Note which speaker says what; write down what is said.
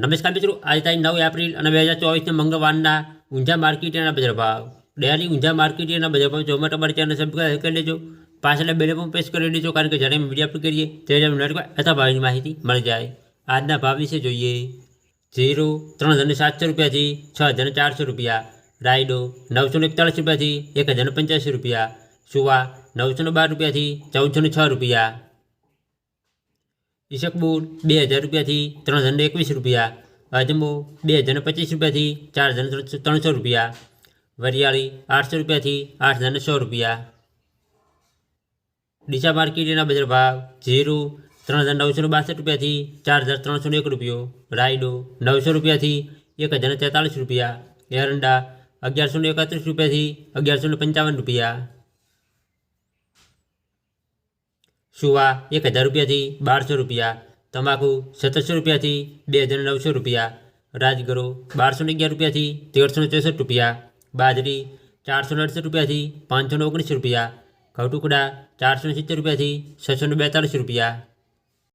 Speaker 1: નમસ્કાર મિત્રો આજે તારીખ નવ એપ્રિલ અને બે હજાર ચોવીસના મંગળવારના ઊંઝા માર્કેટના બજાર ભાવ ડેલી ઊંઝા માર્કેટના બજાર ભાવ જોવા માટે અમારી ચેનલ સબસ્ક્રાઈબ કરી લેજો પાછળ બેલ પણ પ્રેસ કરી લેજો કારણ કે જ્યારે અમે વિડીયો અપલોડ કરીએ ત્યારે તમને નોટિફિકેશન અથવા ભાવની માહિતી મળી જાય આજના ભાવ વિશે જોઈએ ઝીરો ત્રણ હજાર સાતસો રૂપિયાથી છ હજાર ચારસો રૂપિયા રાયડો નવસો ને એકતાળીસ રૂપિયાથી એક હજાર પંચ્યાસી રૂપિયા સુવા નવસો ને બાર રૂપિયાથી ચૌદસો ને છ રૂપિયા ઈશકબુર બે હજાર રૂપિયાથી ત્રણ હજાર એકવીસ રૂપિયા અજમો બે હજાર પચીસ રૂપિયાથી ચાર હજાર ત્રણસો રૂપિયા વરિયાળી આઠસો રૂપિયાથી આઠ હજાર સો રૂપિયા ડીસા માર્કેટના બજાર ભાવ જીરું ત્રણ હજાર નવસો બાસઠ રૂપિયાથી ચાર હજાર ત્રણસો એક રૂપિયો રાયડો નવસો રૂપિયાથી એક હજાર તેતાલીસ રૂપિયા એરંડા અગિયારસો એકત્રીસ રૂપિયાથી અગિયારસો પંચાવન રૂપિયા સુવા એક હજાર રૂપિયાથી બારસો રૂપિયા, તમાકુ સત્તરસો રૂપિયાથી બે હજાર નવસો રૂપિયા, રાજગરો બારસો ને અગિયાર રૂપિયાથી તેરસો ચોસઠ રૂપિયા, બાજરી ચારસો અડસઠ રૂપિયાથી પાંચસો ઓગણીસ રૂપિયા ઘઉં ટુકડા ચારસો સિત્તેર રૂપિયાથી છસો બેતાળીસ રૂપિયા